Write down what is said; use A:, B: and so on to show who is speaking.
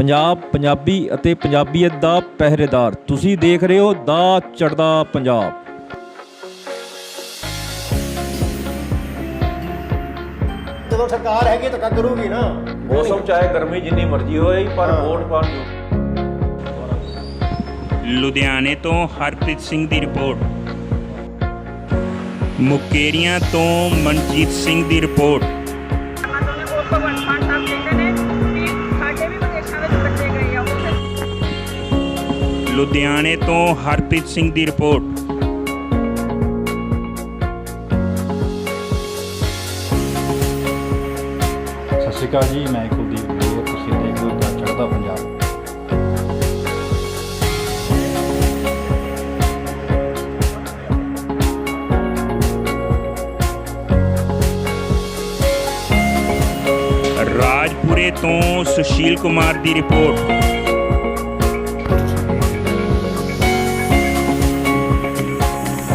A: ਪੰਜਾਬ ਪੰਜਾਬੀ ਅਤੇ ਪੰਜਾਬੀਅਤ ਦਾ ਪਹਿਰੇਦਾਰ। ਤੁਸੀਂ ਦੇਖ ਰਹੇ ਹੋ ਦਾ ਚੜਦਾ ਪੰਜਾਬ।
B: ਜਦੋਂ ਸਰਕਾਰ ਹੈਗੀ ਧੱਕਾ ਕਰੂਗੀ ਨਾ।
C: ਮੌਸਮ ਚਾਹੇ ਗਰਮੀ ਜਿੰਨੀ ਮਰਜ਼ੀ ਹੋਏ ਪਰ। ਵੋਟ ਪਾਉਣ ਨੂੰ
D: ਲੁਧਿਆਣੇ ਤੋਂ ਹਰਪ੍ਰੀਤ ਸਿੰਘ ਦੀ ਰਿਪੋਰਟ। ਮੁਕੇਰੀਆਂ ਤੋਂ ਮਨਜੀਤ ਸਿੰਘ ਦੀ ਰਿਪੋਰਟ। ਲੁਧਿਆਣੇ ਤੋਂ ਹਰਪ੍ਰੀਤ ਸਿੰਘ ਦੀ ਰਿਪੋਰਟ।
E: ਸਤਿ ਸ਼੍ਰੀ ਅਕਾਲ ਜੀ ਮੈਂ ਕੁਲਦੀਪ ਬੋਰ ਤੁਸੀਂ ਦੇਖ ਰਹੇ ਹੋ ਚੜ੍ਹਦਾ ਪੰਜਾਬ।
D: ਰਾਜਪੁਰੇ ਤੋਂ ਸੁਸ਼ੀਲ ਕੁਮਾਰ ਦੀ ਰਿਪੋਰਟ।